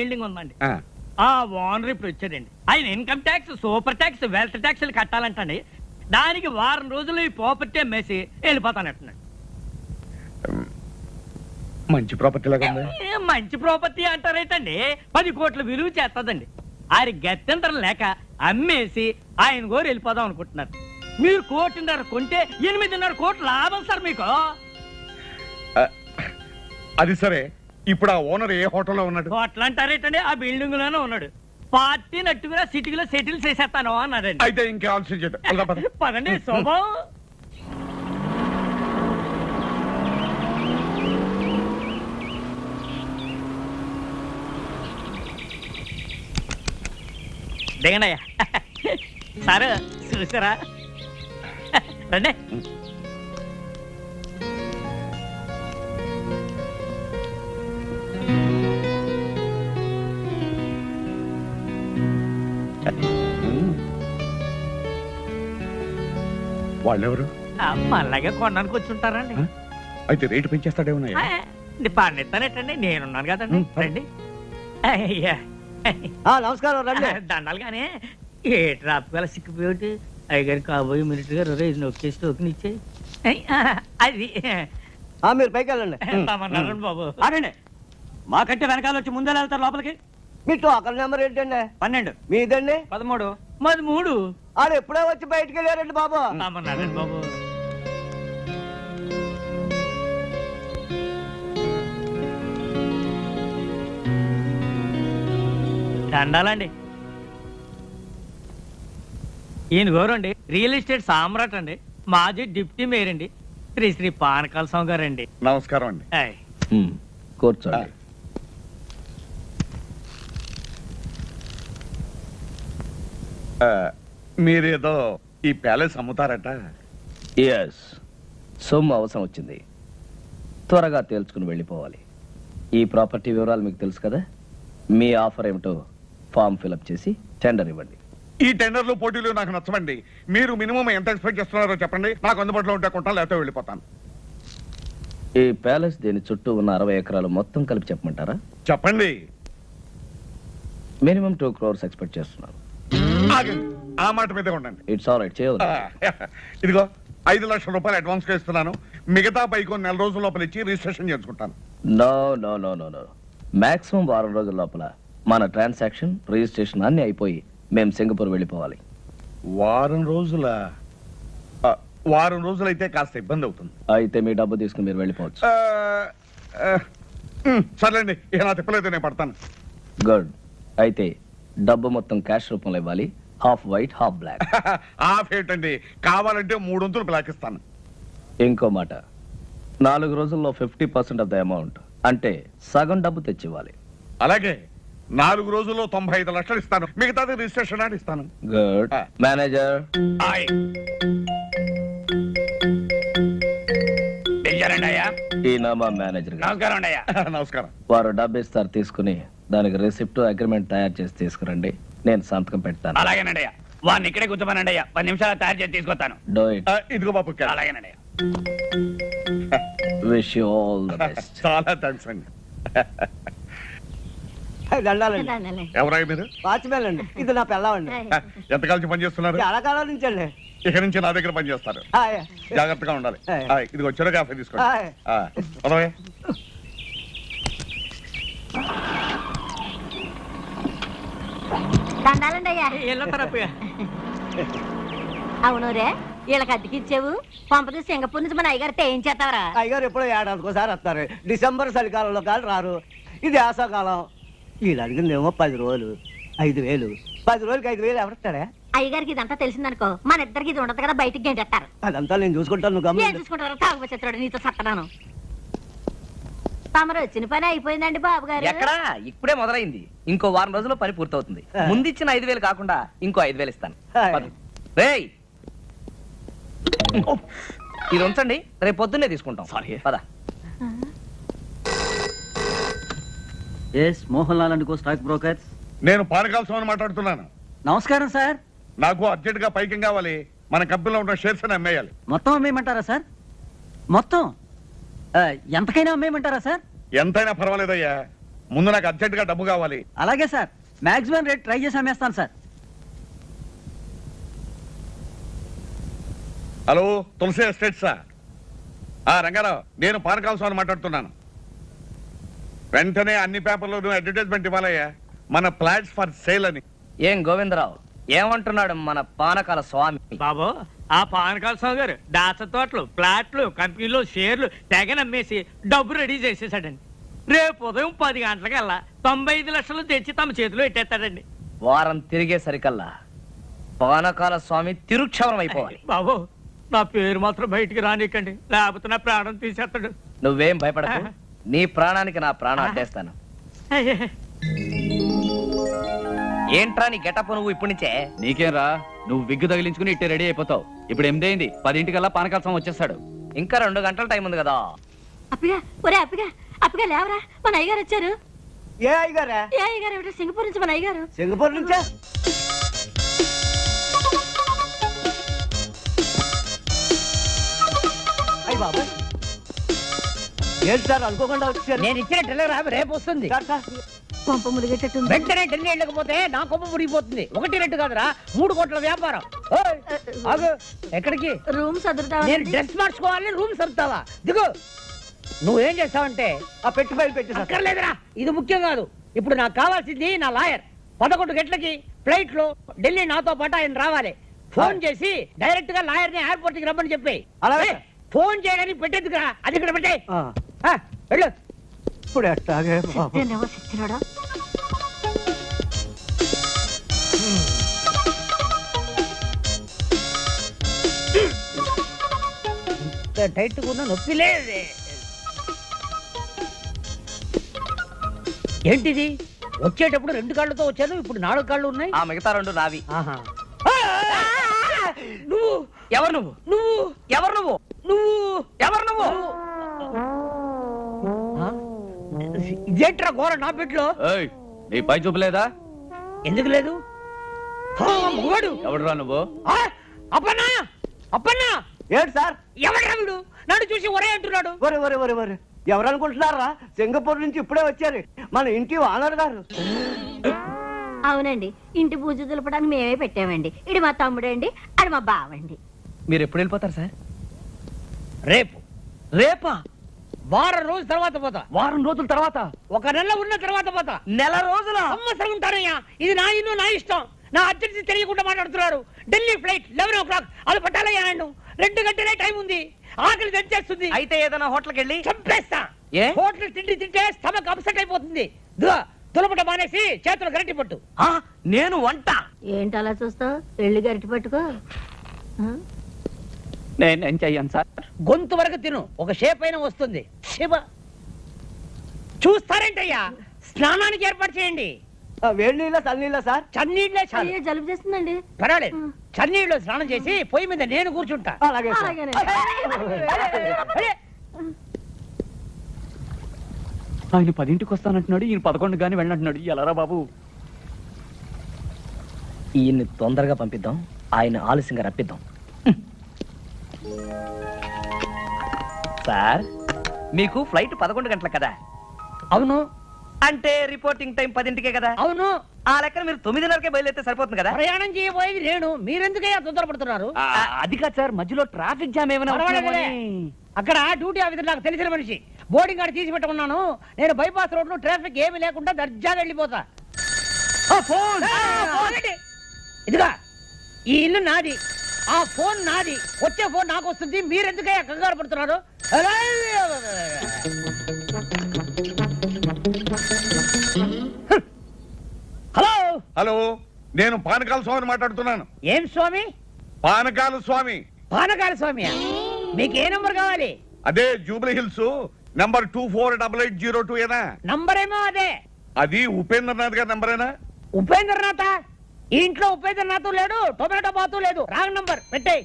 Building ఉందండి. ఆ, owner ఇప్పుడు వచ్చాడండి. ఆయన income tax super tax wealth ట్యాక్స్లు కట్టాలంటండి. దానికి వారం రోజులు ఈ ప్రాపర్టీ అమ్మేసి వెళ్ళిపోతానంటున్నాడు. మంచి ప్రాపర్టీ లాగా ఏ, మంచి ప్రాపర్టీ అంటారేటండి. పది కోట్ల విలువ చేస్తుందండి. ఆయన గత్యంతరం లేక అమ్మేసి ఆయన గోరు వెళ్ళిపోదాం అనుకుంటున్నారు. మీరు కోటిన్నర కొంటే ఎనిమిదిన్నర కోట్ల లాభం సార్ మీకు. అది సరే. ఇప్పుడు ఆ ఓనర్ ఏ హోటల్లో ఉన్నాడు? కోట్లు అంటారేటండి ఆ బిల్డింగ్లోనే ఉన్నాడు. పార్టీ నట్టుగా సిటీలో సెటిల్ చేసేస్తాను అన్నాడండి. అయితే ఇంకా ఆలోచన చేద్దాం. పదండి శుభం. దిగండి అయ్యా. సార్ చూసారా? రండి. వాళ్ళెవరు? మళ్ళాగే కొనడానికి వచ్చి ఉంటారండి? అయితే రేటు పెంచేస్తాడేమన్నా పన్నెత్తానేటండి నేనున్నాను కదండి. రండి అయ్యా. ఆ, నమస్కారం రండి. దండాలు కానీ ఏ ట్రాప్ గల సిక్కిపోయి అయ్యగారు కాబోయే మినిట్ గారు రేజ్ నొక్కేసి టోకెన్ ఇచ్చే అది. ఆ, మీరు పైకి వెళ్ళండి. బాబు. ఆగండి మాకంటే వెనకాల వచ్చి ముందే వెళ్తారు లోపలికి? మీ టోకన్ నెంబర్ ఏంటండి? పన్నెండు. మీదండి? పదమూడు. మాది మూడు ఆడు ఎప్పుడో వచ్చి బయటికి వెళ్ళారండి బాబు. బాబు. దండాలండి. ఈయన గౌరండి రియల్ ఎస్టేట్ సామ్రాట్ అండి. మాజీ డిప్యూటీ మేయర్ అండి. శ్రీ శ్రీ పానకాల స్వామి గారండి. నమస్కారం అండి. కూర్చోండి. మీరేదో ఈ ప్యాలెస్ అమ్ముతారట. ఎస్ సొమ్ము అవసరం వచ్చింది. త్వరగా తేల్చుకుని వెళ్ళిపోవాలి. ఈ ప్రాపర్టీ వివరాలు మీకు తెలుసు కదా? మీ ఆఫర్ ఏమిటో ఫామ్ ఫిలప్ చేసి టెండర్ ఇవ్వండి. ఈ టెండర్లు పోటీలు నాకు నచ్చవండి. మీరు మినిమం ఎంత ఎక్స్పెక్ట్ చేస్తున్నారో చెప్పండి. నాకు అందుబాటులో ఉంటే కొంటాను లేకపోతే వెళ్ళిపోతాను ఈ ప్యాలెస్ దీని చుట్టూ ఉన్న అరవై ఎకరాలు మొత్తం కలిపి చెప్పమంటారా? చెప్పండి. మినిమం టూ క్రోర్స్ ఎక్స్పెక్ట్ చేస్తున్నాను. ఆగండి. ఆ మాట మీదే ఉండండి. ఇట్స్ ఆల్ రైట్ చేయవద్దు ఆ, ఇదిగో ఐదు లక్షల రూపాయలు అడ్వాన్స్గా ఇస్తున్నాను మిగతా పైకి నెల రోజుల లోపల ఇచ్చి రిజిస్ట్రేషన్ చేసుకుంటాను. No no no no no maximum వారం రోజుల లోపల మన ట్రాన్సాక్షన్ రిజిస్ట్రేషన్ అన్ని అయిపోయి మేము సింగపూర్ వెళ్ళిపోవాలి. వారం రోజుల వారం రోజులు అయితే కాస్త ఇబ్బంది అవుతుంది. అయితే మీ డబ్బు తీసుకుని మీరు వెళ్ళిపోవచ్చు. సర్లేండి నా తిప్పలేదు నేను పడతాను. గుడ్ అయితే డబ్బు మొత్తం క్యాష్ రూపంలో ఇవ్వాలి. Half white half black. Half ఏంటండి? కావాలంటే మూడొంతులు బ్లాక్ ఇస్తాను. ఇంకో మాట. నాలుగు రోజుల్లో fifty percent of the amount. అంటే సగం డబ్బు తెచ్చివ్వాలి. అలాగే నాలుగు రోజుల్లో తొంభై ఐదు లక్షలు ఇస్తాను. మిగతాది రిజిస్ట్రేషన్ అని ఇస్తాను. గుడ్. మేనేజర్. ఈయన మా మేనేజర్ నమస్కారం నమస్కారం వారు డబ్బు ఇస్తారు తీసుకుని దానికి రిసిప్ట్ అగ్రిమెంట్ తయారు చేసి తీసుకురండి. నేను సంతకం పెడతాను. అలాగేనండి అయ్యా వాడిని ఇక్కడే కూర్చోమనండి అయ్యా పది నిమిషాలు తయారు చేసి తీసుకొస్తాను. డో ఇట్ ఆ, ఇదిగో బాబు. అలాగేనండి అయ్యా wish you all the best చాలా థ్యాంక్స్ అండి. దండాలండి ఎవరై మీరు? వాచ్మెన్ అండి. ఇది నా పిల్లవండి ఎంతకాలం పని చేస్తున్నారు? చాలా కాలం నుంచి అండి. ఇక నుంచి నా దగ్గర పని చేస్తారు. హాయ్. జాగ్రత్తగా ఉండాలి. ఆయ్. ఆయ్, ఇదిగో చెరు కాఫీ తీసుకోండి. ఆయ్. ఆ, పదవే. దండాలండి అయ్యా వెళ్ళొస్తారప్పయ్య అవును రే వీళ్ళకి అద్దెకిచ్చావు పంపది సింగపూర్ నుంచి మన అయ్యగారితో ఏం చేస్తావరా. అయ్యగారు ఎప్పుడో ఏడాదికోసారి వస్తారు. డిసెంబర్ చలికాలంలో కాదు రారు. ఇది ఆశాకాలం వీళ్ళు అడిగిందేమో పది రోజులు ఐదు వేలు. పది రోజులకి ఐదు వేలు ఎవరిస్తాడే అయ్యగారికి ఇదంతా తెలిసిందనుకో మన ఇద్దరికి ఇది ఉండదు కదా బయటికి గెంటేస్తారు. అదంతా నేను చూసుకుంటాను చూసుకుంటారు తాగుబోతున్నాడు నీతో సత్తనాను. తమరు వచ్చిన పని అయిపోయిందండి బాబు గారు ఎక్కడా? ఇప్పుడే మొదలైంది. ఇంకో వారం రోజుల్లో పని పూర్తవుతుంది. ఆ. ముందిచ్చిన ఐదు వేలు కాకుండా ఇంకో ఐదు వేలు ఇస్తాను. హాయ్. పద. రేయ్! ఇది ఉంచండి. రేపు పొద్దున్నే తీసుకుంటాం. Sorry. పద. S Mohan Lal and co stock brokers. నేను పానకాల స్వామిని మాట్లాడుతున్నాను. నమస్కారం సార్. నాకు అర్జెంట్గా పైకి కావాలి. మన కంపెనీలో ఉన్న షేర్స్ అని అమ్మేయాలి. మొత్తం అమ్మేయమంటారా సార్? మొత్తం? ఎంతకైనా అమ్మేయమంటారా సార్? ఎంతైనా పర్వాలేదయ్యా. ముందు నాకు అర్జెంట్గా డబ్బు కావాలి. అలాగే సార్. మాక్సిమం రేట్ ట్రై చేసి అమ్మేస్తాను సార్. హలో తులసి ఎస్టేట్సా ఆ రంగారావు నేను పానకాల స్వామి మాట్లాడుతున్నాను. వెంటనే అన్ని పేపర్లోనూ అడ్వర్టైజ్మెంట్ ఇవ్వాలయ్యా. మన ఫ్లాట్స్ ఫర్ సేల్ అని. ఏం గోవిందరావు ఏమంటున్నాడు మన పానకాల స్వామి? బాబు ఆ పానకాల స్వామి గారు దాచ తోటలు ప్లాట్లు కంపెనీలు షేర్లు తెగ నమ్మేసి డబ్బు రెడీ చేసేసాడండి. రేపు ఉదయం పది గంటలకల్లా తొంభై ఐదు లక్షలు తెచ్చి తమ చేతిలో పెట్టేస్తాడండి. వారం తిరిగేసరికల్లా పానకాల స్వామి తిరుక్షవరం అయిపోవాలి. బాబు నా పేరు మాత్రం బయటికి రానికండి. లేకపోతే నా ప్రాణం తీసేస్తాడు. నువ్వేం భయపడకు. నీ ప్రాణానికి నా ప్రాణం అడ్డేస్తాను. ఏంట్రా నీ గెటప్ నువ్వు ఇప్పటి నుంచే? నీకేం రా నువ్వు విగ్గు తగిలించుకుని ఇట్టే రెడీ అయిపోతావు. ఇప్పుడు అయింది. పదింటికల్లా పానకాల్సం వచ్చేస్తాడు. ఇంకా రెండు గంటల టైం ఉంది కదా. అప్పిగా ఒరే అప్పిగా అప్పిగా లేవరా? మన అయ్యగారు వచ్చారు. ఏ అయ్యగారా? ఏ అయ్యగారు ఏమిటో? సింగపూర్ నుంచి మన అయ్యగారు సింగపూర్ నుంచా? అయ్యి బాబా ఏంటి సార్ అనుకోకుండా వచ్చారు? నేను ఇచ్చిన టెలిగ్రామ్ రేపు వస్తుంది. సార్, సార్, వెంటనే ఢిల్లీ వెళ్ళకపోతే నా కొమ్మ మురిగిపోతుంది. ఒకటి రెండు కాదురా మూడు కోట్ల వ్యాపారం. ఓయ్, ఆగు. ఎక్కడికి? రూమ్ నేను డ్రెస్ మార్చుకోవాలని రూమ్ సర్దుతావా? దిగు. నువ్వేం చేస్తావంటే ఆ పెట్టి అక్కర్లేదురా. ఇది ముఖ్యం కాదు. ఇప్పుడు నాకు కావాల్సింది నా లాయర్. పదకొండు గంటలకి ఫ్లైట్లో ఢిల్లీ నాతో పాటు ఆయన రావాలి. ఫోన్ చేసి డైరెక్ట్గా లాయర్ని ఎయిర్పోర్ట్కి రమ్మని చెప్పి అలాగే. ఫోన్ చేయడానికి పెట్టేందుకురా? అది ఇక్కడ పెట్టే ఆ, వెళ్ళు. ఇప్పుడు ఎట్టాగే బాబు. సిద్ధేనేమో సిచ్చినాడా టైట్ ఉన్న నొప్పి లేదే. ఏంటిది? వచ్చేటప్పుడు రెండు కాళ్ళతో వచ్చాను ఇప్పుడు నాలుగు కాళ్ళు ఉన్నాయి? ఆ మిగతా రెండు నావి. ఆహా. నువ్వు. ఎవరు నువ్వు? నువ్వు. ఎవరు నువ్వు? నువ్వు. ఎవరు నువ్వు? ఇదేంట్రా ఘోర నా పెట్లో ఏయ్ నీ పై చూపలేదా ఎందుకు లేదు? ఆ, మగవాడు ఎవడురా నువ్వు? ఆ! అప్పన్నా అప్పన్నా. ఏంటి సార్. ఎవడ్రా వీడు? నన్ను చూసి ఒరే అంటున్నాడు. ఒరే ఒరే ఒరే ఒరే. ఎవరు అనుకుంటున్నారా? సింగపూర్ నుంచి ఇప్పుడే వచ్చారు. మన ఇంటి ఓనర్ గారు. అవునండి. ఇంటి పూజ దులపడానికి మేమే పెట్టామండి. ఇది మా తమ్ముడండి అది మా బావండి. మీరు ఎప్పుడు వెళ్ళిపోతారు సార్? రేపు. రేపా? వారం రోజుల తర్వాత పోతా. వారం రోజుల తర్వాత? ఒక నెల ఉన్న తర్వాత పోతా. నెల రోజుల? సంవత్సరం ఉంటానయ్యా. ఇది నా ఇల్లు నా ఇష్టం. నా అర్జెన్సీ తెలియకుండా మాట్లాడుతున్నారు. Delhi flight eleven o'clock అది పట్టాలయ్యా నన్ను. రెండు గంటలే టైం ఉంది. ఆకలి తెచ్చేస్తుంది. అయితే ఏదైనా హోటల్కి వెళ్ళి? చంపేస్తా. ఏ? హోటల్ తిండి తింటే స్టమక్ అప్సెట్ అయిపోతుంది. దులపట మానేసి చేతులు గరటి పట్టు. ఆ, నేను వంట. ఏంటి అలా చూస్తావు? వెళ్ళి గరిటి పట్టుకో. ఆ? నేనేం చెయ్యను సార్? గొంతు వరకు తిను. ఒక షేప్ అయినా వస్తుంది. శివ. చూస్తారేంటయ్యా? స్నానానికి ఏర్పాటు చేయండి. ఆ, వేడి నీళ్ళ చల్లనీళ్ళ సార్? చన్నీళ్ళే చాలు. అయ్యో జలుబు చేస్తుందండి. పర్వాలేదు. చన్నీళ్ళు స్నానం చేసి పొయ్యి మీద నేను కూర్చుంటా. అలాగే సార్. అలాగేనండి. అరే, ఆయన పదింటికి వస్తానంటున్నాడు ఈయన పదకొండు కానీ వెళ్ళంటున్నాడు ఎలారా బాబు. ఈయన్ని తొందరగా పంపిద్దాం ఆయన ఆలస్యంగా రప్పిద్దాం. సార్ మీకు ఫ్లైట్ పదకొండు గంటల కదా? అవును. అంటే రిపోర్టింగ్ టైం పదింటికే కదా? అవును. ఆ లెక్కన మీరు తొమ్మిదిన్నరకే బయలుదేరితే సరిపోతుంది కదా? ప్రయాణం చేయబోయేది నేను మీరెందుకయ్యా తొందరపడుతున్నారు? ఆ, అది కాదు సార్ మధ్యలో ట్రాఫిక్ జామ్ ఏమైనా పర్వాలేదులే. అక్కడ డ్యూటీ ఆఫీసర్ నాకు తెలిసిన మనిషి. బోర్డింగ్ కార్డు తీసి పెట్టుకున్నాను. నేను బైపాస్ రోడ్లో ట్రాఫిక్ ఏమీ లేకుండా దర్జాగా వెళ్ళిపోతా. ఆ, ఫోన్! ఏంటి? ఇదిగా ఈ ఇల్లు నాది. ఆ ఫోన్ నాది. వచ్చే ఫోన్ నాకు వస్తుంది మీరెందుకయ్యా కంగారు పడుతున్నారు? హలో. హలో. నేను పానకాల స్వామిని మాట్లాడుతున్నాను. ఏం స్వామి? పానకాల స్వామి. పానకాల స్వామి మీకు ఏ నంబర్ కావాలి? అదే Jubilee Hills number two four double eight zero two ఏనా? నంబర్ ఏమో అదే. అది ఉపేంద్రనాథ్ గారి నంబరేనా? ఉపేంద్రనాథ? ఈ ఇంట్లో ఉపేంద్రనాథ్ లేడు టొమాటో బాతు లేదు. రాంగ్ నంబర్ పెట్టేయ్.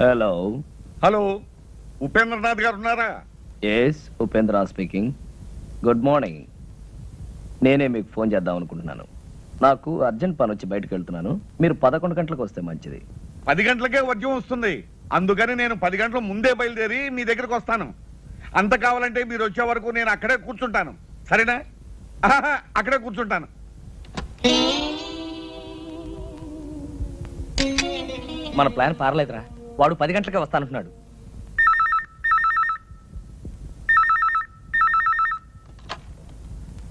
హలో. హలో ఉపేంద్రనాథ్ గారు ఉన్నారా? Yes Upendra speaking good morning నేనే మీకు ఫోన్ చేద్దాం అనుకుంటున్నాను. నాకు అర్జెంట్ పని వచ్చి బయటకు వెళ్తున్నాను. మీరు పదకొండు గంటలకు వస్తే మంచిది. పది గంటలకే వర్జం వస్తుంది. అందుకని నేను పది గంటల ముందే బయలుదేరి మీ దగ్గరకు వస్తాను. అంత కావాలంటే మీరు వచ్చే వరకు నేను అక్కడే కూర్చుంటాను. సరేనా? అక్కడే కూర్చుంటాను. మన ప్లాన్ పారలేదురా. వాడు పది గంటలకే వస్తానంటున్నాడు.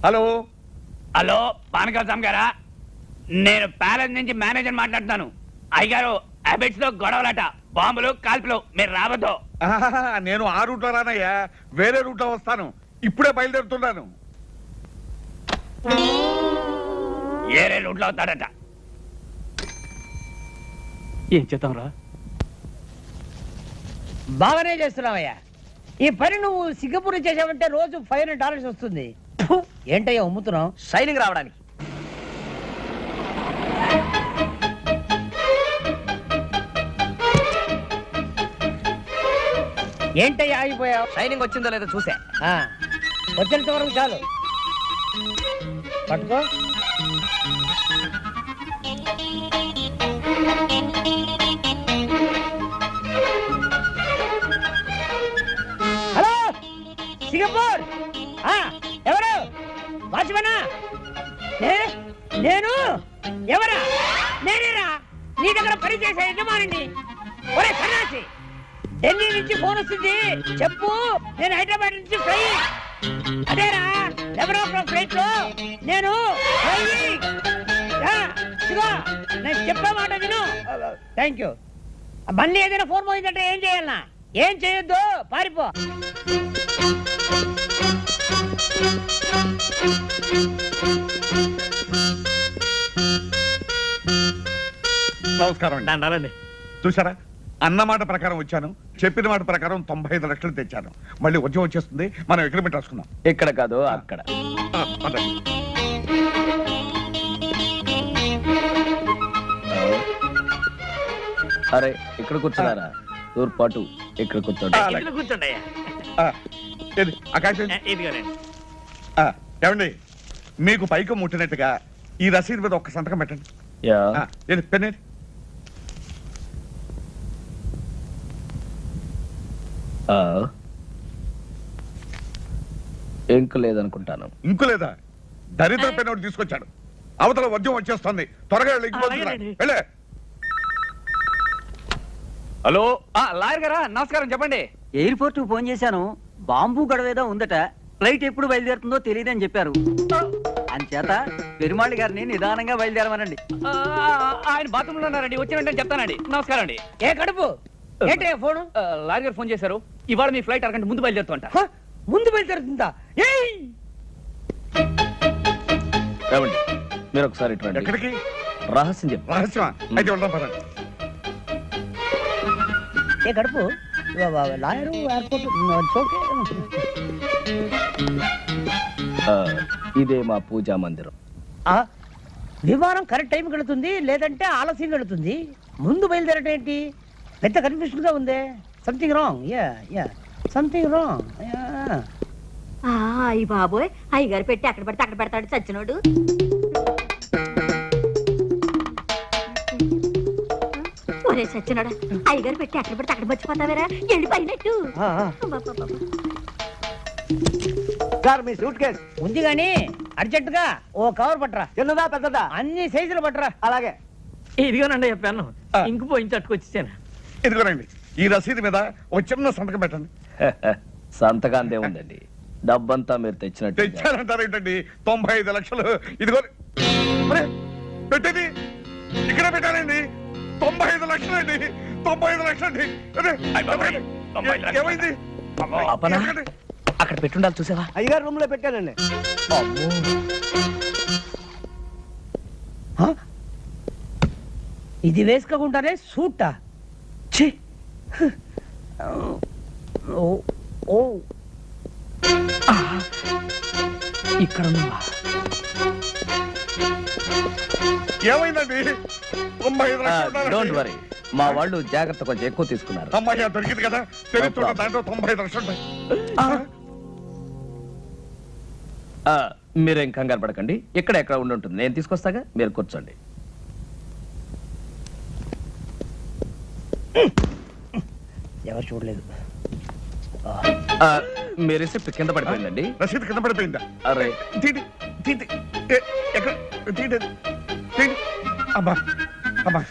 హలో? హలో పానకాల స్వామి గారా? నేను ప్యాలెస్ నుంచి మేనేజర్ మాట్లాడుతాను అయ్యగారు హ్యాబిట్స్లో గొడవలట. బాంబులు కాల్పులు. మీరు రావద్దు. నేను ఆ రూట్లో రానయ్యా. వేరే రూట్లో వస్తాను. ఇప్పుడే బయలుదేరుతున్నాను. ఏరే రూట్లో అవుతాడట ఏం చేద్దాం రా బాగానే చేస్తున్నావయ్యా. ఈ పని నువ్వు సింగపూర్ చేసావంటే రోజు ఫైవ్ హండ్రెడ్ డాలర్స్ వస్తుంది. ఏంటయ్యా అమ్ముతున్నావు షైనింగ్ రావడానికి. ఏంటయ్యా ఆగిపోయావు? షైనింగ్ వచ్చిందో లేదో చూసా. ఆ, వచ్చేంత వరకు చాలు. పట్టుకో. Hello Singapore. ఎవరు? వాచ్మనా? నేను? ఎవరా? నేనేరా? నీ దగ్గర పని చేసే యజమానిని. ఒరే సన్నాసి ఢిల్లీ నుంచి ఫోన్ వస్తుంది? చెప్పు. నేను హైదరాబాద్ నుంచి ఫ్లై. అదేరా క్లాక్ ఫ్లైట్లో నేను నేను చెప్పే మాట విను. థ్యాంక్ యూ మళ్ళీ ఏదైనా ఫోన్ పోయిందంటే ఏం చేయాలనా ఏం చేయొద్దు? పారిపో. నమస్కారం అండి. చూసారా అన్న మాట ప్రకారం వచ్చాను చెప్పిన మాట ప్రకారం తొంభై ఐదు లక్షలు తెచ్చాను. మళ్ళీ వచ్చి వచ్చేస్తుంది మనం అగ్రిమెంట్ రాసుకుందాం. ఇక్కడ కాదు అక్కడ. ఆ, పదండి. అరే ఇక్కడ కూర్చున్నారా? తూర్పాటు ఇక్కడ కూర్చోండి. అలాగే. ఇందులో కూర్చోండి అయ్యా. ఆ, ఏది, ఆ కాగితం ఏ, ఇదిగోనండి ఆ, ఏమండి మీకు పైకి ముట్టినట్టుగా ఈ రసీదు మీద ఒక్క సంతకం పెట్టండి. యా. ఆ, ఏది పెన్నేది ఇంక లేదనుకుంటాను. ఇంకు లేదా? దరిద్ర పెన్ ఒకటి తీసుకొచ్చాడు. అవతల వద్యం వచ్చేస్తుంది. త్వరగా వెళ్ళి ఇంటికి అలాగేనండి. వెళ్ళే. హలో? ఆ, లాయర్ గారా? నమస్కారం చెప్పండి. ఎయిర్పోర్ట్కు ఫోన్ చేశాను. బాంబు గడవేదో ఉందట. ఫ్లైట్ ఎప్పుడు బయలుదేరుతుందో తెలియదని చెప్పారు. అంచేత పెరుమాళి గారిని నిదానంగా బయలుదేరమనండి. ఆ, ఆయన బాత్రూమ్లో ఉన్నారండి. వచ్చిన వెంటనే చెప్తానండి. నమస్కారం అండి. ఏ కడుపు? ఏంటి ఫోను? లాయర్ గారు ఫోన్ చేశారు. ఇవాళ మీ ఫ్లైట్ అరగంట ముందు బయలుదేరుతుంట? ముందు బయలుదేరుతుందా? ఏయ్! ఏమండి మీరు ఒకసారి. ఎక్కడికి? రహస్యం చెప్పు రహస్యమా? అయితే వెళ్దాం పదండి. ఏ కడుపు లాయరు ఎయిర్పోర్ట్ ఓకే ఇదే మా పూజా మందిరం. ఆ, విమానం కరెక్ట్ టైం వెళుతుంది లేదంటే ఆలస్యం వెళుతుంది. ముందు బయలుదేరటం ఏంటి? పెద్ద కన్ఫ్యూషన్గా ఉంది. Something wrong yeah yeah something wrong ఆ, అయ్య బాబోయ్. అయ్యగారు పెట్టి అక్కడ పడితే అక్కడ పెడతాడు చచ్చినోడు. ఒరే చచ్చినోడా అయ్యగారు పెట్టి అక్కడ పడితే అక్కడ మర్చిపోతావేరా? వెళ్ళిపోయినట్టు. సార్ మీ సూట్ కేస్. ఉంది కానీ అర్జెంట్గా ఓ కవర్ పట్టరా. చిన్నదా పెద్దదా? అన్ని సైజులు పట్టరా. అలాగే. ఇదిగోనండి చెప్పాను. ఇంకు పోయించి తట్టుకొచ్చేసాను. ఇదిగోనండి. ఈ రసీదు మీద ఒక చిన్న సంతకం పెట్టండి. సంతకాందే ఉందండి. డబ్బంతా మీరు తెచ్చినట్టు తెచ్చారంటారేంటండి తొంభై ఐదు లక్షలు. ఇదిగో అరే, పెట్టేది. ఇక్కడ పెట్టానండి తొంభై ఐదు లక్షలు అండి. తొంభై ఐదు లక్షలు. అండి. ఏమైంది? అక్కడ పెట్టుండాలి చూసావా? అయ్యగారు రూమ్లో పెట్టానండి. హ? ఇది వేసుకోకుండానే సూటా. ఛీ! ఓ ఓ. ఇక్కడ ఉన్నావా? ఏమైందండి? డోంట్. వరీ మా వాళ్ళు జాగ్రత్త కొంచెం ఎక్కువ తీసుకున్నారు. అమ్మాయి దొరికింది కదా తెలుస్తున్న దాంట్లో తొంభై లక్షలు మీరేం కంగారు పడకండి. ఇక్కడ ఎక్కడ ఉండి ఉంటుంది? నేను తీసుకొస్తాగా? మీరు కూర్చోండి. ఎవరు చూడలేదు. మీ రిసిప్ట్ కింద పడిపోయిందండి. రసీదు కింద పడిపోయిందా? అరే తీటి తీటి ఏ, ఎక్కడ? తీటి తీటి అబ్బా అబ్బా.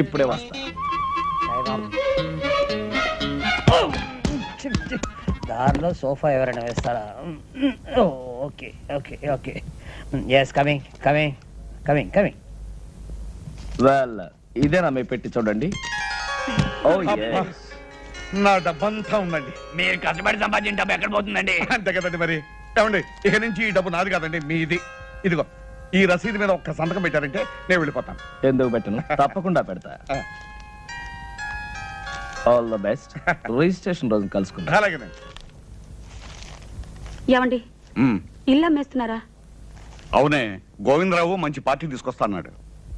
ఇప్పుడే వస్తా. దారిలో సోఫా ఎవరైనా వేస్తారా? Okay okay okay. Yes coming coming coming coming well ఇదేనా మీ పెట్టి చూడండి? ఓ అబ్బా. నా డబ్బంతా ఉందండి. మీరు కష్టపడి సంపాదించిన డబ్బు ఎక్కడ పోతుందండి? అంతే కదండి మరి. ఏమండి ఇక నుంచి ఈ డబ్బు నాది కాదండి మీది. ఇదిగో ఈ రసీదు మీద ఒక్క సంతకం పెట్టారంటే నేను వెళ్ళిపోతాను. ఎందుకు పెట్టను? తప్పకుండా పెడతా. ఆ, ఆల్ ద బెస్ట్ రిజిస్ట్రేషన్ రోజు కలుసుకుందాం. అలాగేనండి. ఏమండి? ఇల్లు అమ్మేస్తున్నారా? అవునే గోవిందరావు మంచి పార్టీ తీసుకొస్తాన్నాడు.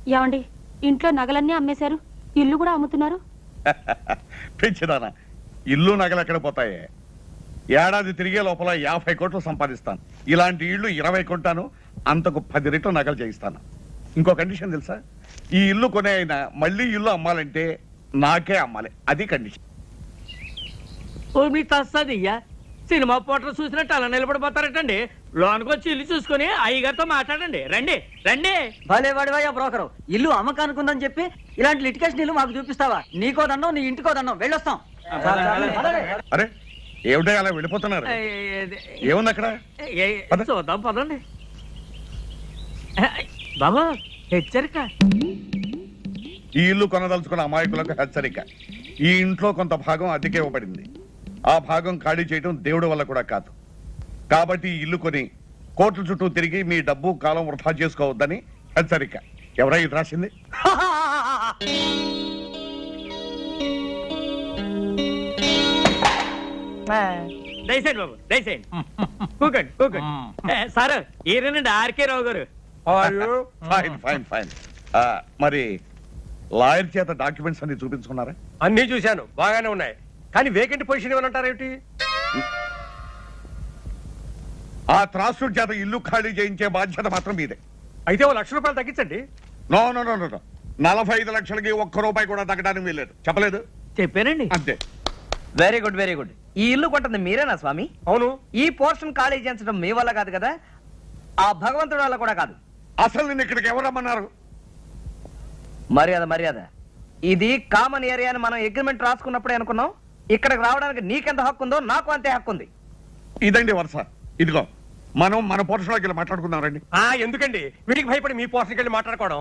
ఏమండి ఇంట్లో నగలన్నీ అమ్మేశారు ఇల్లు కూడా అమ్ముతున్నారు? పెంచిదానా ఇల్లు నగలు ఎక్కడ ఏడాది తిరిగే లోపల యాభై కోట్లు సంపాదిస్తాను. ఇలాంటి ఇల్లు ఇరవై కొంటాను అంతకు పది రెట్లు నగలు చేయిస్తాను. ఇంకో కండిషన్ తెలుసా? ఈ ఇల్లు కొనే అయినా మళ్ళీ ఇల్లు అమ్మాలంటే నాకే అమ్మాలి. అది కండిషన్. సినిమా పోటర్ చూసినట్టు అలా నిలబడిపోతారటండి. లోనికి వచ్చి ఇల్లు చూసుకొని అయ్యగారితో మాట్లాడండి. రండి రండి. భలే వాడివయ్యా బ్రోకరు. ఇల్లు అమ్మకానికి ఉందని చెప్పి ఇలాంటి లిటికేషన్ ఇల్లు మాకు చూపిస్తావా? నీకో దండం నీ ఇంటికో దండం. వెళ్ళొస్తాం. అరే ఏమిటో అలా వెళ్ళిపోతున్నారు? ఏముంది అక్కడ? పద. చూద్దాం పదండి. బాబా హెచ్చరిక. ఈ ఇల్లు కొనదలుచుకున్న అమాయకులకు హెచ్చరిక. ఈ ఇంట్లో కొంత భాగం అద్దెకే ఇవ్వబడింది ఆ భాగం ఖాళీ చేయడం దేవుడి వల్ల కూడా కాదు. కాబట్టి ఈ ఇల్లు కొని కోట్ల చుట్టూ తిరిగి మీ డబ్బు కాలం వృధా చేసుకోవద్దని హెచ్చరిక. ఎవరై ఇది రాసింది? బాబు కూకండి కూకండి. సార్ ఆర్కే రావు గారు. Fine fine fine. ఆ, మరి లాయర్ చేత డాక్యుమెంట్స్ అన్ని చూపించుకున్నారా? అన్నీ చూశాను బాగానే ఉన్నాయి. కానీ వేకెంట్ పొజిషన్ ఏమనంటారేమిటి ఆ త్రాసుడి చేత ఇల్లు ఖాళీ చేయించే బాధ్యత మాత్రం మీదే. అయితే ఓ లక్ష రూపాయలు తగ్గించండి. నో నో నో నో నలభై ఐదు లక్షలకి ఒక్క రూపాయి కూడా తగ్గడానికి వీల్లేదు. చెప్పలేదు? చెప్పానండి. అంతే. వెరీ గుడ్ వెరీ గుడ్ ఈ ఇల్లు కొంటుంది మీరేనా స్వామి? అవును. ఈ పోర్షన్ ఖాళీ చేయించడం మీ వల్ల కాదు కదా? ఆ భగవంతుడి వల్ల కూడా కాదు. అసలు నేను ఇక్కడికి ఎవరు రమ్మన్నారు? మర్యాద మర్యాద. ఇది కామన్ ఏరియా అని మనం అగ్రిమెంట్ రాసుకున్నప్పుడే అనుకున్నాం. ఇక్కడికి రావడానికి నీకెంత హక్కు ఉందో నాకు అంతే హక్కు ఉంది ఇదండి వరుస. ఇదిగో మనం మన పోర్షన్లోకి వెళ్ళి మాట్లాడుకుందాం రండి. ఆ ఎందుకండి? వీడికి భయపడి మీ పోస్టర్కి వెళ్ళి మాట్లాడుకోవడం.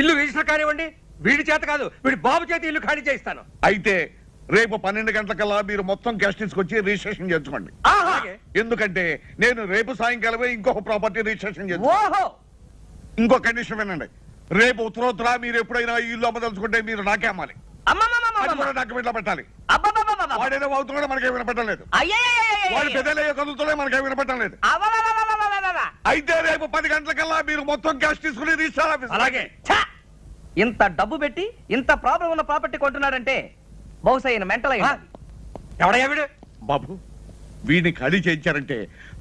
ఇల్లు రిజిస్టర్ కానివ్వండి వీడి చేత కాదు వీడి బాబు చేత ఇల్లు ఖాళీ చేయిస్తాను. అయితే రేపు పన్నెండు గంటలకల్లా మీరు మొత్తం క్యాష్ తీసుకొచ్చి రిజిస్ట్రేషన్ చేసుకోండి అలాగే. ఎందుకంటే నేను రేపు సాయంకాలమే ఇంకొక ప్రాపర్టీ రిజిస్ట్రేషన్ చేస్తాను ఓహో! ఇంకో కండిషన్ వినండి. రేపు ఉత్తరోత్తర మీరు ఎప్పుడైనా ఈ ఇల్లు అమ్మదలుచుకుంటే మీరు నాకే అమ్మాలి. అది కూడా డాక్యుమెంట్లో పెట్టాలి. వాడేదో అవుతున్నాడో మనకేం వినపడడం లేదు వాడు పెద్దలయ్యో కదులుతుండే మనకేం వినపడడం లేదు అయితే రేపు పది గంటలకల్లా మీరు మొత్తం క్యాష్ తీసుకుని రిజిస్టర్ ఆఫీస్ అలాగే ఇంత డబ్బు పెట్టి ఇంత ప్రాబ్లం ఉన్న ప్రాపర్టీ కొంటున్నాడంటే బహుశా ఈయన మెంటల్. ఎవడయ్యా వీడు బాబు వీడిని ఖాళీ చేయించారంటే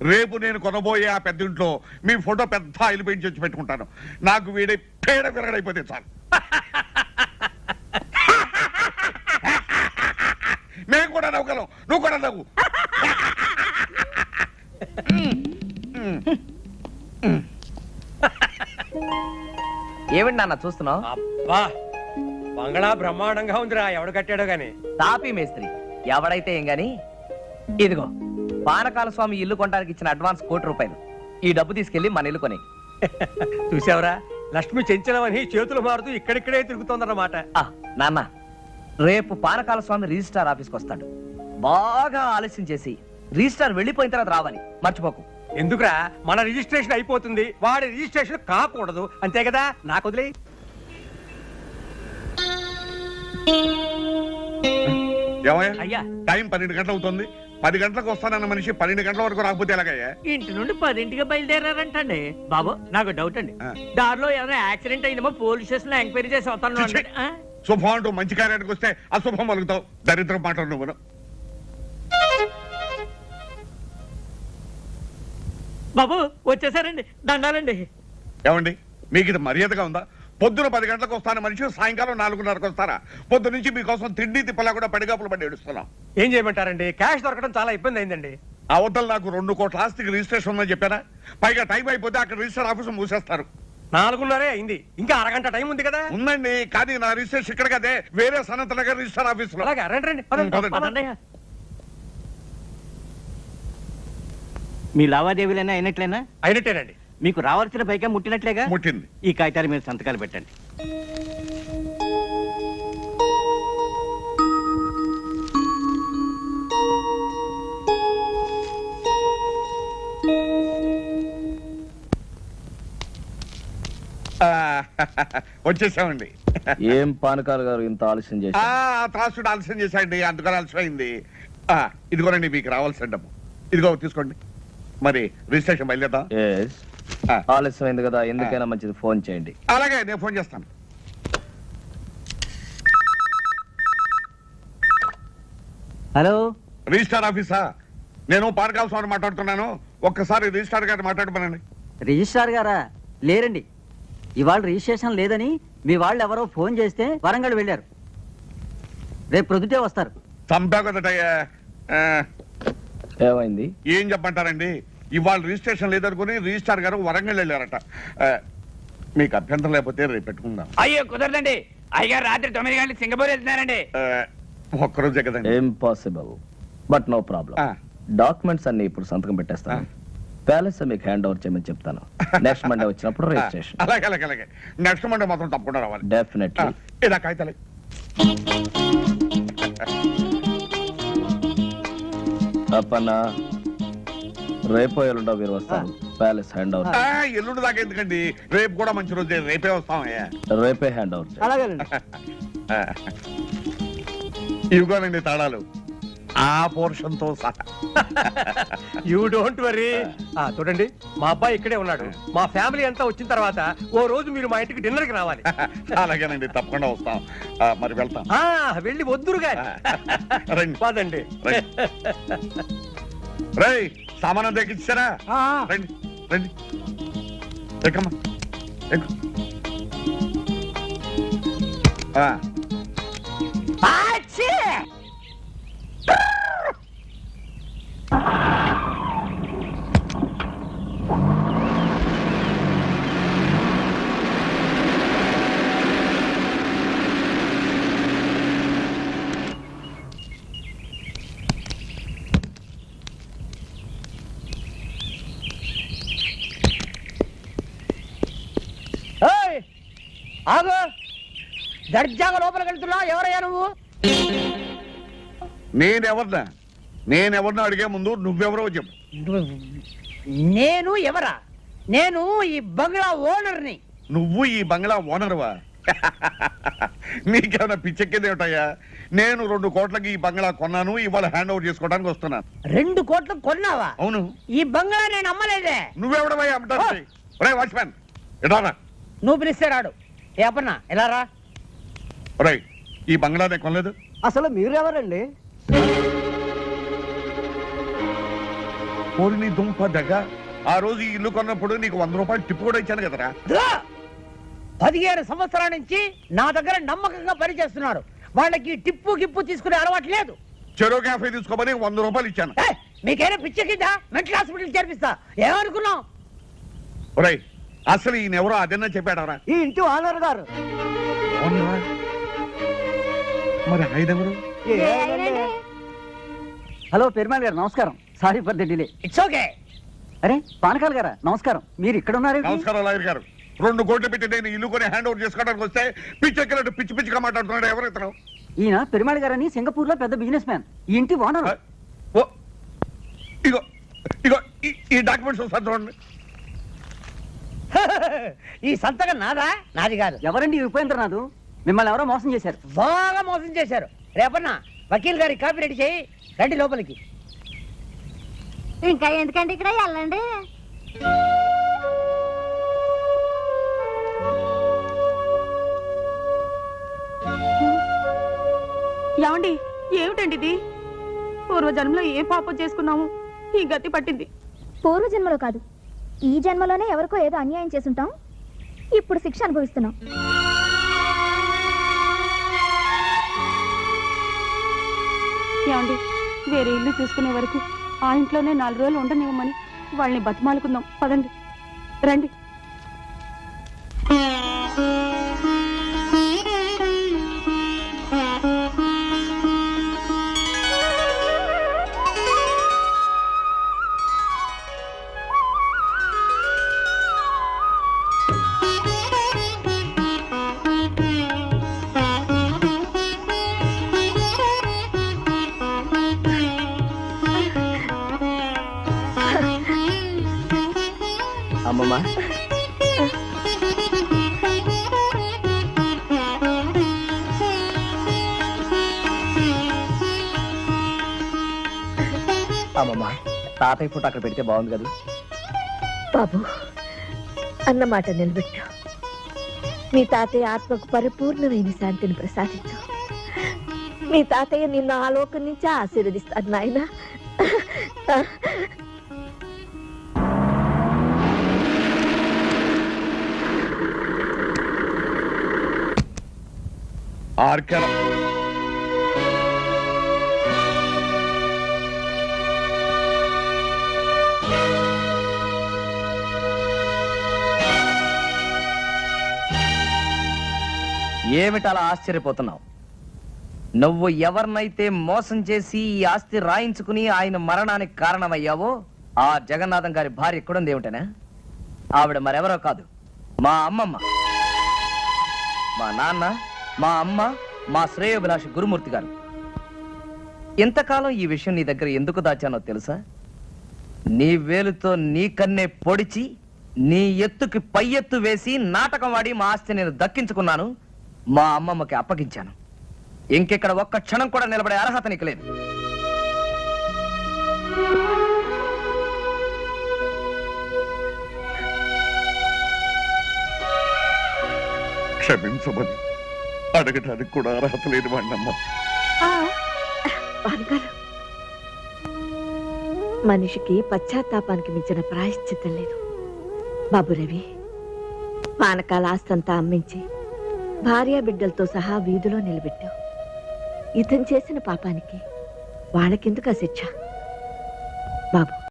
రేపు నేను కొనబోయే ఆ పెద్ద ఇంట్లో మీ ఫోటో పెద్ద ఆయిల్ పెయింట్ చేసి పెట్టుకుంటాను నాకు వీడి పేడ విరగడైపోతే చాలు మేము కూడా నవ్వుగలం. నువ్వు కూడా నవ్వు. ఏమిటి నాన్న చూస్తున్నావు? అబ్బా బంగళా బ్రహ్మాండంగా ఉందిరా ఎవడు కట్టాడో గాని. తాపీ మేస్త్రి ఎవడైతే ఏం గాని? ఇదిగో పానకాల స్వామి ఇల్లు కొనడానికి ఇచ్చిన అడ్వాన్స్ కోటి రూపాయలు. ఈ డబ్బు తీసుకెళ్ళి మన ఇల్లు కొని. చూసావరా లక్ష్మి చెంచలమని చేతులు మారుతూ ఇక్కడిక్కడే తిరుగుతోందన్నమాట. ఆ, నాన్న రేపు పానకాల స్వామి రిజిస్ట్రార్ ఆఫీస్కి వస్తాడు. బాగా ఆలస్యం చేసి రిజిస్ట్రార్ వెళ్ళిపోయిన తర్వాత రావాలి. మర్చిపోకు. ఎందుకురా? మన రిజిస్ట్రేషన్ అయిపోతుంది. వాడి రిజిస్ట్రేషన్ కాకూడదు. అంతే కదా? నాకు వదిలే. ఏమయ్యా? అయ్యా. టైం పన్నెండు గంటలు అవుతుంది. పది గంటలకు వస్తానన్న మనిషి పన్నెండు గంటల వరకు రాకపోతే ఎలాగయ్యా? ఇంటి నుండి పదింటికి బయలుదేరారంటండి. బాబు నాకు డౌట్ అండి ఆ. దారిలో ఏదైనా యాక్సిడెంట్ అయిందేమో పోలీస్ స్టేషన్లో ఎంక్వైరీ చేసి. అన్నాడు. శుభం అంటూ మంచి కార్యానికి వస్తే అశుభం పలుకుతావు దరిద్రం మాటలు నువ్వు బాబు వచ్చేసారండి. దండాలండి. ఏమండి? మీకు ఇది మర్యాదగా ఉందా? పొద్దున పది గంటలకు వస్తాను మనిషి సాయంకాలం నాలుగున్నరకు వస్తారా? పొద్దు నుంచి మీకోసం తిండి తిప్పలా కూడా పడిగాపులు పడి ఏడుస్తున్నాం. ఏం చేయమంటారండి? క్యాష్ దొరకడం చాలా ఇబ్బంది అయిందండి. అవతల నాకు రెండు కోట్ల ఆస్తికి రిజిస్ట్రేషన్ ఉందని చెప్పారా? పైగా టైం అయిపోతే అక్కడ రిజిస్టర్ ఆఫీస్ మూసేస్తారు. నాలుగున్నరే అయింది. ఇంకా అరగంట టైం ఉంది కదా? ఉందండి. కానీ నా రిజిస్ట్రేషన్ ఇక్కడ కదే. వేరే సనత్ నగర్ రిజిస్టర్ ఆఫీస్లో అలాగే రండి రండి. పదండి, పదండి. పదండి. మీ లావాదేవీలైనా అయినట్లేనా? అయినట్టేనండి. మీకు రావాల్సిన పైగా ముట్టినట్లేగా? ముట్టింది. ఈ కాగితాలు మీరు సంతకాలు పెట్టండి. వచ్చేసామండి. ఏం పానకాలు గారు ఇంత ఆలస్యం ఆ చేశారు త్రాసుడు ఆలస్యం చేశాయండి అందుకని ఆలస్యం అయింది ఆ, ఇదిగోనండి మీకు రావాల్సిన డబ్బు. ఇదిగో తీసుకోండి. మరి రిజిస్ట్రేషన్. ఆ. ఆలస్యమైంది కదా ఎందుకైనా మంచిది ఫోన్ చేయండి. అలాగే నేను ఫోన్ చేస్తాను. హలో? రిజిస్టార్ ఆఫీసా? నేను పానకాల స్వామి మాట్లాడుతున్నాను. ఒక్కసారి రిజిస్టార్ గారిని మాట్లాడమనండి రిజిస్ట్రార్ గారా? లేరండి. ఇవాళ రిజిస్ట్రేషన్ లేదని మీ వాళ్ళు ఎవరో ఫోన్ చేస్తే వరంగల్ వెళ్ళారు. రేపు ప్రొద్దుటే వస్తారు. ఏమైంది? ఏం చెప్పంటారండి ఇవాళ రిజిస్ట్రేషన్ లేదనుకుని రిజిస్టార్ గారు వరంగల్ వెళ్ళారట. ఆ, మీకు అభ్యంతరం లేకపోతే రేపు పెట్టుకుందాం. అయ్యో కుదరదండి. అయ్యగారు రాత్రి తొమ్మిది గంటలకు సింగపూర్ వెళ్తున్నారండి. ఆ, ఒక్కరోజే కదండి. ఇంపాసిబుల్ బట్ నో ప్రాబ్లం ఆ. డాక్యుమెంట్స్ అన్ని ఇప్పుడు సంతకం పెట్టేస్తాను. ప్యాలెస్ మీకు హ్యాండ్ ఓవర్ చేయమని చెప్తాను. నెక్స్ట్ మండే వచ్చినప్పుడు రిజిస్ట్రేషన్ అలాగే అలాగే అలాగే. నెక్స్ట్ మండే మాత్రం తప్పకుండా రావాలి. డెఫినెట్లీ ఇలా కాగితాలే. అప్పన్న రేపో ఎల్లుండో మీరు వస్తారు. ప్యాలెస్ హ్యాండ్ ఓవర్ ఎల్లుండి దాకా ఎందుకండి? రేపు కూడా మంచి రోజే రేపే వస్తామయ్యా. రేపే హ్యాండ్ ఓవర్ అలాగేనండి ఆ, ఇవిగోనండి తాళాలు. ఆ పోర్షన్తో సహా యూ డోంట్ వరీ చూడండి మా అబ్బాయి ఇక్కడే ఉన్నాడు. మా ఫ్యామిలీ అంతా వచ్చిన తర్వాత ఓ రోజు మీరు మా ఇంటికి డిన్నర్కి రావాలి. అలాగేనండి తప్పకుండా వస్తాం. ఆ, మరి వెళ్తాం. ఆ వెళ్ళి వద్దురు గాని. రండి. పదండి. రేయ్ సామానం దక్కించారా రండి రండి. ఎక్కమ్మా? ఎక్కు. ఆ, ఏయ్! ఆగు. దర్జాగా లోపలికి వెళ్తున్నా. ఎవరయ్యా నువ్వు? నేనెవరినా? నేనెవరినో అడిగే ముందు నువ్వెవరో చెప్పు. నేను ఎవరా? నేను ఈ బంగ్లా ఓనర్ని. నువ్వు ఈ బంగ్లా ఓనర్వా? నీకేమైనా పిచ్చెక్కిందేమిటయ్యా? నేను రెండు కోట్లకి ఈ బంగ్లా కొన్నాను ఇవాళ హ్యాండ్ ఓవర్ చేసుకోవడానికి వస్తున్నాను రెండు కోట్లు కొన్నావా? అవును. ఈ బంగ్లా నేను అమ్మలేదే. నువ్వెవడమయ్యా అమ్మటానికి? ఒరే వాచ్మ్యాన్ ఎడారా నువ్వు పిలిస్తే రాడు. ఏ అప్పన్నా ఎలా రా? ఒరే ఈ బంగ్లా నేను కొనలేదు? అసలు మీరు ఎవరండి? పోరి నీ దుంప దగ్గ ఆ రోజు ఈ ఇల్లు కొన్నప్పుడు నీకు వంద రూపాయలు టిప్పు కూడా ఇచ్చాను కదరా! పదిహేను సంవత్సరాల నుంచి నా దగ్గర నమ్మకంగా పనిచేస్తున్నారు వాళ్ళకి టిప్పు గిప్పు తీసుకునే అలవాటు లేదు. చెరో క్యాఫే తీసుకోమని వంద రూపాయలు ఇచ్చాను. ఏయ్, మీకైనా పిచ్చెక్కిందా? మెంటల్ హాస్పిటల్ చేర్పిస్తా. ఏమనుకున్నావు? ఒరేయ్ అసలు ఈయన ఎవరో అదన్నా చెప్పాడరా ఈ ఇంటి ఓనర్ గారు. మరి ఆయన ఎవరు హలో పెరుమాళ్ గారు నమస్కారం. Sorry for the delay. It's okay. అరే పానకాల్ గారా? నమస్కారం. మీరు ఇక్కడ ఉన్నారు నమస్కారం లాయర్ గారు. రెండు కోట్లు పెట్టి నేను ఇల్లు కొని హ్యాండ్ ఓవర్ చేసుకోవడానికి వస్తే పిచ్చెక్కినట్టు పిచ్చి పిచ్చిగా మాట్లాడుతున్నాడు ఎవరు ఇతను? ఈయన పెరుమాళ్ గారని సింగపూర్లో పెద్ద బిజినెస్ మ్యాన్ ఈ ఇంటి ఓనర్. ఓ ఇగో ఇగో ఈ- ఈ డాక్యుమెంట్స్ ఒకసారి చూడండి. ఈ సంతకం నాదా? నాది కాదు. ఎవరండి ఉపేంద్రనాథ్? మిమ్మల్ని ఎవరో మోసం చేశారు. బాగా మోసం చేశారు. రేపన్నా వకీల్ గారి కాపీ రెడీ చేయి రండి లోపలికి. ఇంకా ఎందుకండి ఇక్కడ వెళ్ళండి? ఏమండి ఏమిటండి ఇది? పూర్వజన్మలో ఏ పాపం చేసుకున్నాము? ఈ గతి పట్టింది. పూర్వ జన్మలో కాదు ఈ జన్మలోనే ఎవరికో ఏదో అన్యాయం చేసుంటాం. ఇప్పుడు శిక్ష అనుభవిస్తున్నాం. ఏమండి వేరే ఇల్లు చూసుకునే వరకు ఆ ఇంట్లోనే నాలుగు రోజులు ఉండనివ్వమని వాళ్ళని బతిమాలుకుందాం. పదండి. రండి. తాతయ్య ఫోటో అక్కడ పెడితే బాగుంది కదా? బాబు అన్నమాట నిలబెట్టు. మీ తాతయ్య ఆత్మకు పరిపూర్ణమైన శాంతిని ప్రసాదించు. మీ తాతయ్య నిన్ను ఆ లోకం నుంచి ఆశీర్వదిస్తాడు నాయన. ఆర్కెల ఏమిటలా ఆశ్చర్యపోతున్నావు? నువ్వు ఎవరినైతే మోసం చేసి ఈ ఆస్తి రాయించుకుని ఆయన మరణానికి కారణమయ్యావో ఆ జగన్నాథం గారి భార్య ఎక్కడుంది ఏమిటనే? ఆవిడ మరెవరో కాదు మా అమ్మమ్మ. మా నాన్న మా అమ్మ మా శ్రేయోభిలాషి గురుమూర్తి గారు. ఇంతకాలం ఈ విషయం నీ దగ్గర ఎందుకు దాచానో తెలుసా? నీ వేలుతో నీ కన్నే పొడిచి నీ ఎత్తుకి పై ఎత్తు వేసి నాటకం వాడి మా ఆస్తి నేను దక్కించుకున్నాను. మా అమ్మమ్మకి అప్పగించాను. ఇంకెక్కడ ఒక్క క్షణం కూడా నిలబడే అర్హత నీకు లేదు. క్షమించమని అడగటానికి కూడా అర్హత లేని వాడినమ్మా మనిషికి పశ్చాత్తాపానికి మించిన ప్రాయశ్చిత్తం లేదు. బాబు రవి పానకాల ఆస్తంతా అమ్మించి భార్యా బిడ్డలతో సహా వీధిలో నిలబెట్టావు. ఇతను చేసిన పాపానికి వాళ్ళకెందుకు ఆ శిక్ష? బాబు.